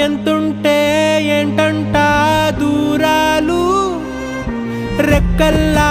ఎంతుంటే ఏంటంట దూరాలు? రెక్కల్లా